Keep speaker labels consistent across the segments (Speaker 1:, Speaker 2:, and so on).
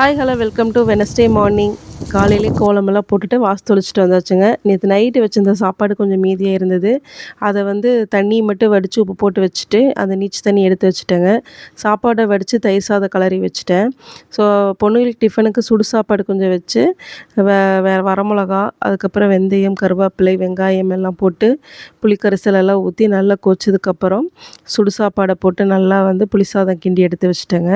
Speaker 1: hi hello welcome to Wednesday morning காலையிலே கோலமெல்லாம் போட்டுட்டு வாசு தொளிச்சிட்டு வந்தாச்சுங்க. நேற்று நைட்டு வச்சிருந்த சாப்பாடு கொஞ்சம் மீதியாக இருந்தது. அதை வந்து தண்ணி மட்டும் வடித்து உப்பு போட்டு வச்சுட்டு அந்த நீச்சு தண்ணி எடுத்து வச்சுட்டேங்க. சாப்பாடை வடித்து தயிர் சாதம் கலரி வச்சுட்டேன். ஸோ பொண்ணுங்களுக்கு டிஃபனுக்கு சுடு சாப்பாடு கொஞ்சம் வச்சு வே வேறு வரமிளகா அதுக்கப்புறம் வெந்தயம் கருவேப்பிலை வெங்காயம் எல்லாம் போட்டு புளிக்கரிசல் எல்லாம் ஊற்றி நல்லா கொச்சதுக்கப்புறம் சுடு சாப்பாடை போட்டு நல்லா வந்து புளி சாதம் கிண்டி எடுத்து வச்சுட்டேங்க.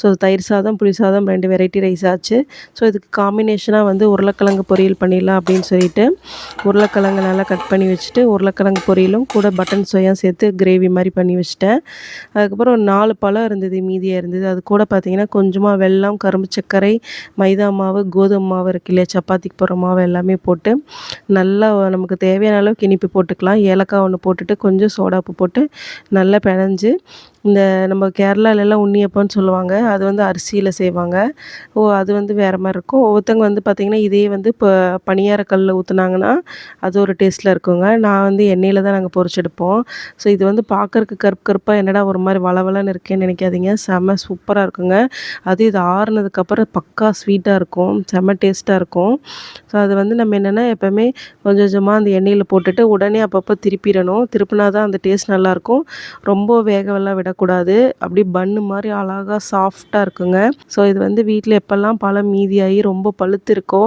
Speaker 1: ஸோ தயிர் சாதம் புளி சாதம் ரெண்டு வெரைட்டி ரைஸ் ஆச்சு. ஸோ இதுக்கு இருந்துச்சுன்னா வந்து உருளைக்கிழங்கு பொரியல் பண்ணிடலாம் அப்படின்னு சொல்லிட்டு உருளைக்கிழங்கு நல்லா கட் பண்ணி வச்சுட்டு உருளைக்கிழங்கு பொரியலும் கூட பட்டன் சோயா சேர்த்து கிரேவி மாதிரி பண்ணி வச்சுட்டேன். அதுக்கப்புறம் ஒரு நாலு பழம் இருந்தது மீதியாக இருந்தது. அது கூட பார்த்திங்கன்னா கொஞ்சமாக வெல்லம் கரும்பு சர்க்கரை மைதா மாவு கோதுமை மாவு இருக்கு இல்லையா சப்பாத்திக்கு போடுற மாவு எல்லாமே போட்டு நல்லா நமக்கு தேவையான அளவுக்கு இனிப்பு போட்டுக்கலாம். ஏலக்காய் ஒன்று போட்டுட்டு கொஞ்சம் சோடாப்பு போட்டு நல்லா பிணைஞ்சு இந்த நம்ம கேரளாலெல்லாம் உண்ணியப்பம்னு சொல்லுவாங்க. அது வந்து அரிசியில் செய்வாங்க. ஓ அது வந்து வேறு மாதிரி இருக்கும். ஒவ்வொருத்தவங்க வந்து பார்த்திங்கன்னா இதே வந்து இப்போ பணியார கல்லில் ஊற்றுனாங்கன்னா அது ஒரு டேஸ்ட்டில் இருக்குங்க. நான் வந்து எண்ணெயில் தான் நாங்கள் பொரிச்செடுப்போம் ஸோ இது வந்து பார்க்கறக்கு கருப்பு கருப்பாக என்னடா ஒரு மாதிரி வளவலன்னு இருக்கேன்னு நினைக்காதீங்க. செம்ம சூப்பராக இருக்குங்க. அது இது ஆறுனதுக்கப்புறம் பக்கா ஸ்வீட்டாக இருக்கும். செம்ம டேஸ்ட்டாக இருக்கும். ஸோ அது வந்து நம்ம என்னென்னா எப்போவுமே கொஞ்சம் கொஞ்சமாக அந்த எண்ணெயில் போட்டுட்டு உடனே அப்பப்போ திருப்பிடணும். திருப்பினா தான் அந்த டேஸ்ட் நல்லாயிருக்கும் ரொம்ப வேகவெல்லாம் விட விடக்கூடாது அப்படியே பன்னு மாதிரி அழகாக சாஃப்டாக இருக்குங்க. ஸோ இது வந்து வீட்டில் எப்போல்லாம் பழம் மீதியாகி ரொம்ப பழுத்து இருக்கோ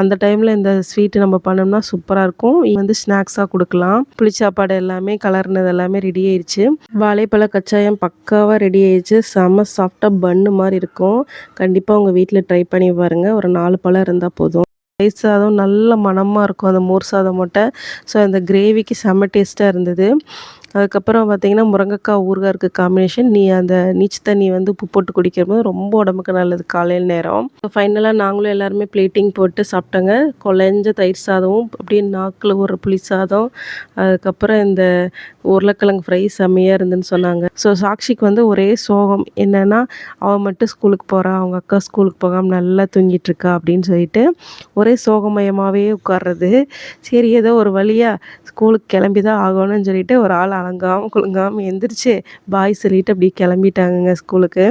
Speaker 1: அந்த டைமில் இந்த ஸ்வீட்டு நம்ம பண்ணோம்னா சூப்பராக இருக்கும். இது வந்து ஸ்நாக்ஸாக கொடுக்கலாம். புளிச்சாப்பாடு எல்லாமே கலர்னது எல்லாமே ரெடி ஆயிடுச்சு வாழைப்பழ கச்சாயம் பக்காவாக ரெடி ஆயிடுச்சு செம சாஃப்டாக பன்னு மாதிரி இருக்கும். கண்டிப்பாக உங்கள் வீட்டில் ட்ரை பண்ணி பாருங்கள் ஒரு நாலு பழம் இருந்தால் போதும். ரைஸ் சாதம் நல்ல மணமாக இருக்கும். அந்த மோர் சாதம் மட்டும் ஸோ அந்த கிரேவிக்கு செம்ம டேஸ்ட்டாக இருந்தது. அதுக்கப்புறம் பார்த்திங்கன்னா முருங்கைக்காய் ஊறுகாய் இருக்குது காம்பினேஷன் நீ அந்த நீச்சு தண்ணி வந்து உப்பு போட்டு குடிக்கும்போது ரொம்ப உடம்புக்கு நல்லது காலையில் நேரம். ஸோ ஃபைனலாக நாங்களும் எல்லாருமே பிளேட்டிங் போட்டு சாப்பிட்டோங்க. குழஞ்ச தயிர் சாதமும் அப்படியே நாக்கில் ஒரு புளி சாதம். அதுக்கப்புறம் இந்த உருளைக்கிழங்கு ஃப்ரை செம்மையாக இருந்துன்னு சொன்னாங்க. ஸோ சாக்ஷிக்கு வந்து ஒரே சோகம் என்னென்னா அவள் மட்டும் ஸ்கூலுக்கு போகிறா அவங்க அக்கா ஸ்கூலுக்கு போகாமல் நல்லா தூங்கிட்டு இருக்கா அப்படின்னு சொல்லிட்டு ஒரே சோகமயமாகவே உட்கார்றது. சரி ஏதோ ஒரு வழியாக ஸ்கூலுக்கு கிளம்பி தான் ஆகணும்னு சொல்லிட்டு ஒரு ஆள் அலங்காமல் குலுங்காமல் எந்திரிச்சு பாய் சொல்லிட்டு அப்படி கிளம்பிட்டாங்கங்க ஸ்கூலுக்கு.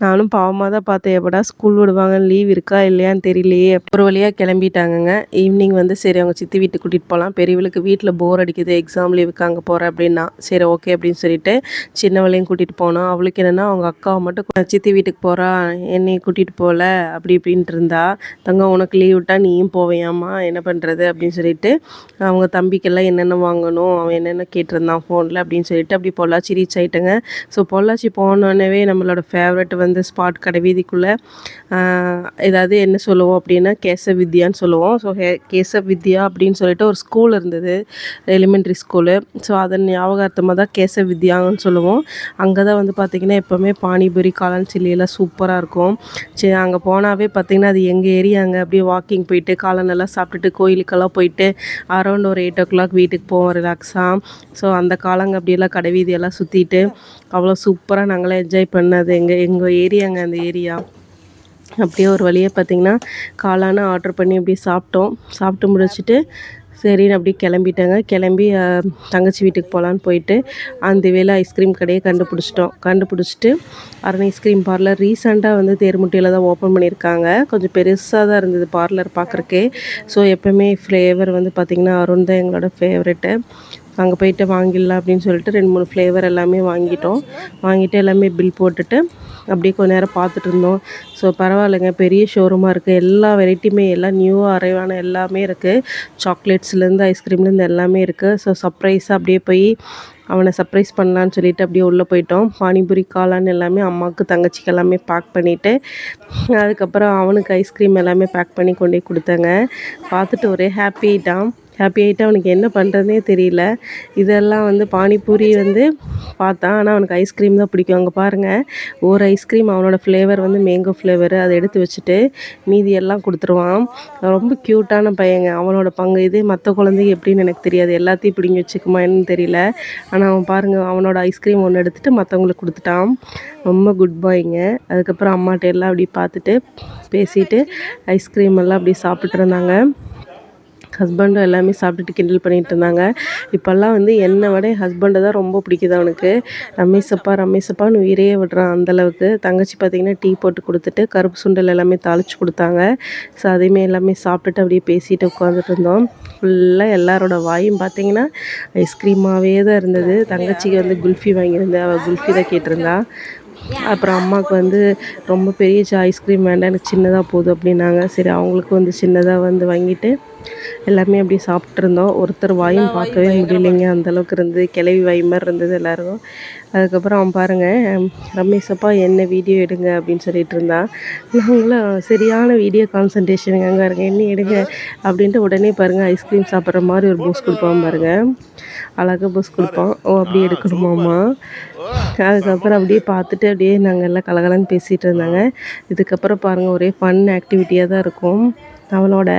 Speaker 1: நானும் பாவமாக தான் பார்த்தேன். எப்படா ஸ்கூல் விடுவாங்க லீவ் இருக்கா இல்லையான்னு தெரியலையே. ஒரு வழியாக கிளம்பிட்டாங்கங்க. ஈவினிங் வந்து சரி அவங்க சித்தி வீட்டுக்கு கூட்டிகிட்டு போகலாம் பெரியவளுக்கு வீட்டில் போர் அடிக்குது. எக்ஸாம் லீவுக்கு அங்கே போகிறேன் அப்படின்னா. சரி ஓகே அப்படின்னு சொல்லிட்டு சின்னவளையும் கூட்டிகிட்டு போனோம். அவளுக்கு என்னென்னா அவங்க அக்காவை மட்டும் சித்தி வீட்டுக்கு போகிறா என்னையும் கூட்டிகிட்டு போகல அப்படி இப்படின்ட்டு இருந்தா. தங்க உனக்கு லீவ் விட்டால் நீயும் போவையாம்மா என்ன பண்ணுறது அப்படின்னு சொல்லிட்டு அவங்க தம்பிக்கெல்லாம் என்னென்ன வாங்கணும் அவன் என்னென்ன கேட்டிருந்தான் ஃபோனில் அப்படின்னு சொல்லிட்டு அப்படி பொள்ளாச்சி ரீச் ஆகிட்டேங்க ஸோ பொள்ளாச்சி போனோடனே நம்மளோட ஃபேவரட் வந்து ஸ்பாட் கடை வீதிக்குள்ளே ஏதாவது என்ன சொல்லுவோம் அப்படின்னா கேச வித்யான்னு சொல்லுவோம். ஸோ ஹே கேச வித்யா அப்படின்னு சொல்லிட்டு ஒரு ஸ்கூல் இருந்தது. எலிமெண்ட்ரி ஸ்கூலு ஸோ அதன் ஞாபகார்த்தமாக தான் கேச வித்யான்னு சொல்லுவோம். அங்கே தான் வந்து பார்த்திங்கன்னா எப்போவுமே பானிபூரி காளான் சில்லியெல்லாம் சூப்பராக இருக்கும். சரி அங்கே போனாவே பார்த்திங்கன்னா அது எங்கள் ஏரியாங்க அப்படியே வாக்கிங் போயிட்டு காளான் எல்லாம் சாப்பிட்டுட்டு கோயிலுக்கெல்லாம் போயிட்டு அரௌண்ட் ஒரு எயிட் ஓ கிளாக் வீட்டுக்கு போவோம் ரிலாக்ஸாக ஸோ அந்த காலங்க அப்படியெல்லாம் கடைவீதியெல்லாம் சுற்றிட்டு அவ்வளோ சூப்பராக நாங்களாம் என்ஜாய் பண்ணது. எங்கள் எங்கள் ஏரியாங்க அந்த ஏரியா. அப்படியே ஒரு வழியாக பார்த்திங்கன்னா காளான ஆர்டர் பண்ணி அப்படியே சாப்பிட்டோம். சாப்பிட்டு முடிச்சுட்டு சரின்னு அப்படியே கிளம்பிட்டேங்க. கிளம்பி தங்கச்சி வீட்டுக்கு போகலான்னு போயிட்டு அந்த வேலை ஐஸ்கிரீம் கடையை கண்டுபிடிச்சிட்டோம். கண்டுபிடிச்சிட்டு அரண் ஐஸ்கிரீம் பார்லர் ரீசெண்டாக வந்து தேர்முட்டியில் தான் ஓப்பன் பண்ணியிருக்காங்க. கொஞ்சம் பெருசாக தான் இருந்தது பார்லர் பார்க்குறக்கே ஸோ எப்போவுமே ஃப்ளேவர் வந்து பார்த்திங்கன்னா அருண் தான் எங்களோட ஃபேவரெட்டு அங்கே போயிட்டு வாங்கிடலாம் அப்படின்னு சொல்லிட்டு ரெண்டு மூணு ஃப்ளேவர் எல்லாமே வாங்கிட்டோம். வாங்கிட்டு எல்லாமே பில் போட்டுட்டு அப்படியே கொஞ்ச நேரம் பார்த்துட்டு இருந்தோம். ஸோ பரவாயில்லைங்க பெரிய ஷோரூமாக இருக்குது எல்லா வெரைட்டியுமே எல்லாம் நியூவாக அரைவான எல்லாமே இருக்குது சாக்லேட்ஸ்லேருந்து ஐஸ்கிரீம்லேருந்து எல்லாமே இருக்குது ஸோ சர்ப்ரைஸாக அப்படியே போய் அவனை சர்ப்ரைஸ் பண்ணலான்னு சொல்லிட்டு அப்படியே உள்ளே போயிட்டோம். பானிபூரி காளான் எல்லாமே அம்மாவுக்கு தங்கச்சிக்கு எல்லாமே பேக் பண்ணிவிட்டு அதுக்கப்புறம் அவனுக்கு ஐஸ்கிரீம் எல்லாமே பேக் பண்ணி கொண்டு கொடுத்தேங்க. பார்த்துட்டு ஒரே ஹாப்பி தான் ஹாப்பி ஆகிட்டு அவனுக்கு என்ன பண்ணுறதுனே தெரியல. இதெல்லாம் வந்து பானிபூரி வந்து பார்த்தான் ஆனால் அவனுக்கு ஐஸ்கிரீம் தான் பிடிக்கும். அங்கே பாருங்கள் ஒரு ஐஸ்கிரீம் அவனோட ஃப்ளேவர் வந்து மேங்கோ ஃப்ளேவர் அதை எடுத்து வச்சுட்டு மீதி எல்லாம் கொடுத்துருவான். ரொம்ப க்யூட்டான பையங்க. அவனோட பங்கு இது. மற்ற குழந்தைங்க எப்படின்னு எனக்கு தெரியாது. எல்லாத்தையும் பிடிங்கி வச்சுக்குமா என்னன்னு தெரியல. ஆனால் அவன் பாருங்கள் அவனோட ஐஸ்கிரீம் ஒன்று எடுத்துகிட்டு மற்றவங்களுக்கு கொடுத்துட்டான். ரொம்ப குட் பாய்ங்க அதுக்கப்புறம் அம்மாட்ட எல்லாம் அப்படி பார்த்துட்டு பேசிட்டு ஐஸ்கிரீம் எல்லாம் அப்படி சாப்பிட்ருந்தாங்க ஹஸ்பண்டும் எல்லாமே சாப்பிட்டுட்டு கிண்டல் பண்ணிகிட்டு இருந்தாங்க. இப்போல்லாம் வந்து என்னை விட என் ஹஸ்பண்டை தான் ரொம்ப பிடிக்குது அவனுக்கு. ரமேஷப்பா ரமேஷப்பான்னு உயிரையே விடுறான் அந்தளவுக்கு தங்கச்சி பார்த்திங்கன்னா டீ போட்டு கொடுத்துட்டு கருப்பு சுண்டல் எல்லாமே தாளித்து கொடுத்தாங்க. ஸோ அதையுமே எல்லாமே சாப்பிட்டுட்டு அப்படியே பேசிட்டு உட்காந்துட்டு இருந்தோம். ஃபுல்லாக எல்லாரோட வாயும் பார்த்தீங்கன்னா ஐஸ்கிரீமாகவே தான் இருந்தது. தங்கச்சிக்கு வந்து குல்ஃபி வாங்கியிருந்தேன் அவள் குல்ஃபி தான் கேட்டிருந்தா. அப்புறம் அம்மாவுக்கு வந்து ரொம்ப பெரிய ஐஸ்கிரீம் வேண்டாம் எனக்கு சின்னதாக போதும் அப்படின்னாங்க. சரி அவங்களுக்கு வந்து சின்னதாக வந்து வாங்கிட்டு எல்லாமே அப்படியே சாப்பிட்ருந்தோம் ஒருத்தர் வாயும் பார்க்கவே முடியலைங்க. அந்தளவுக்கு இருந்து கிளவி வாய் மாதிரி இருந்தது எல்லாருக்கும். அதுக்கப்புறம் அவன் பாருங்கள் ரமேஷப்பா என்ன வீடியோ எடுங்க அப்படின்னு சொல்லிட்டு இருந்தான் நாங்களும் சரியான வீடியோ கான்சன்ட்ரேஷனுங்க அங்கே இருங்க என்ன எடுங்க அப்படின்ட்டு உடனே பாருங்கள் ஐஸ்கிரீம் சாப்பிட்ற மாதிரி ஒரு பூஸ் கொடுப்பான் பாருங்கள் அழகாக பூஸ் கொடுப்பான். ஓ அப்படி எடுக்கணுமாம்மா. அதுக்கப்புறம் அப்படியே பார்த்துட்டு அப்படியே நாங்கள் எல்லாம் கலகலன்னு பேசிகிட்டு இருந்தாங்க. இதுக்கப்புறம் பாருங்கள் ஒரே ஃபன் ஆக்டிவிட்டியாக தான் இருக்கும். அவனோட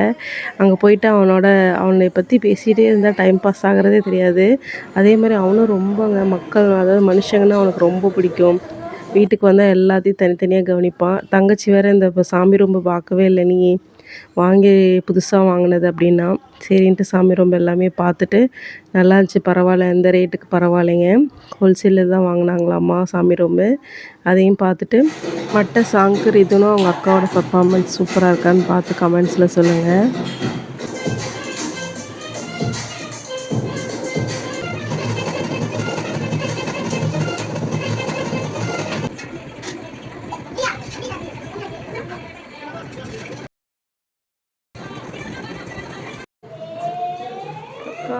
Speaker 1: அங்கே போயிட்டு அவனோட அவனை பற்றி பேசிகிட்டே இருந்தால் டைம் பாஸ் ஆகிறதே தெரியாது. அதே மாதிரி அவனும் ரொம்பங்க மக்கள் அதாவது மனுஷங்கன்னா அவனுக்கு ரொம்ப பிடிக்கும். வீட்டுக்கு வந்தால் எல்லாத்தையும் தனித்தனியாக கவனிப்பான். தங்கச்சி வேறு இந்த இப்போ சாமி ரொம்ப பார்க்கவே இல்லை நீ வாங்கி புதுசாக வாங்கினது அப்படின்னா சரின்ட்டு சாமி ரொம்ப எல்லாமே பார்த்துட்டு நல்லா இருந்துச்சு பரவாயில்ல இந்த ரேட்டுக்கு பரவாயில்லைங்க. ஹோல்சேலில் தான் வாங்கினாங்களாம்மா சாமி ரொம்ப அதையும் பார்த்துட்டு மற்ற சாங்கர் இதுனும் அவங்க அக்காவோட பர்ஃபார்மன்ஸ் சூப்பராக இருக்கான்னு பார்த்து கமெண்ட்ஸில் சொல்லுங்கள்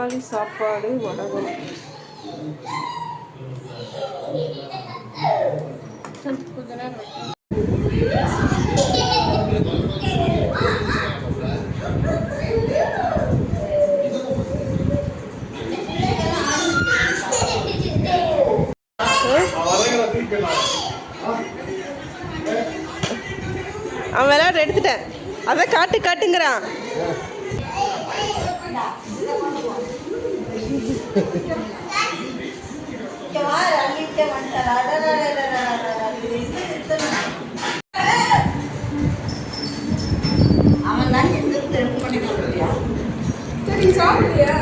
Speaker 1: தக்காளி சாப்பாடு வடகம். அவன் விளையாட்டு எடுத்துட்டேன். அதான் காட்டு காட்டுங்கிறான்.
Speaker 2: அவன் தான் எந்த தெரிவு பண்ணிக்கலாம் சரி சாப்பிடுறியா?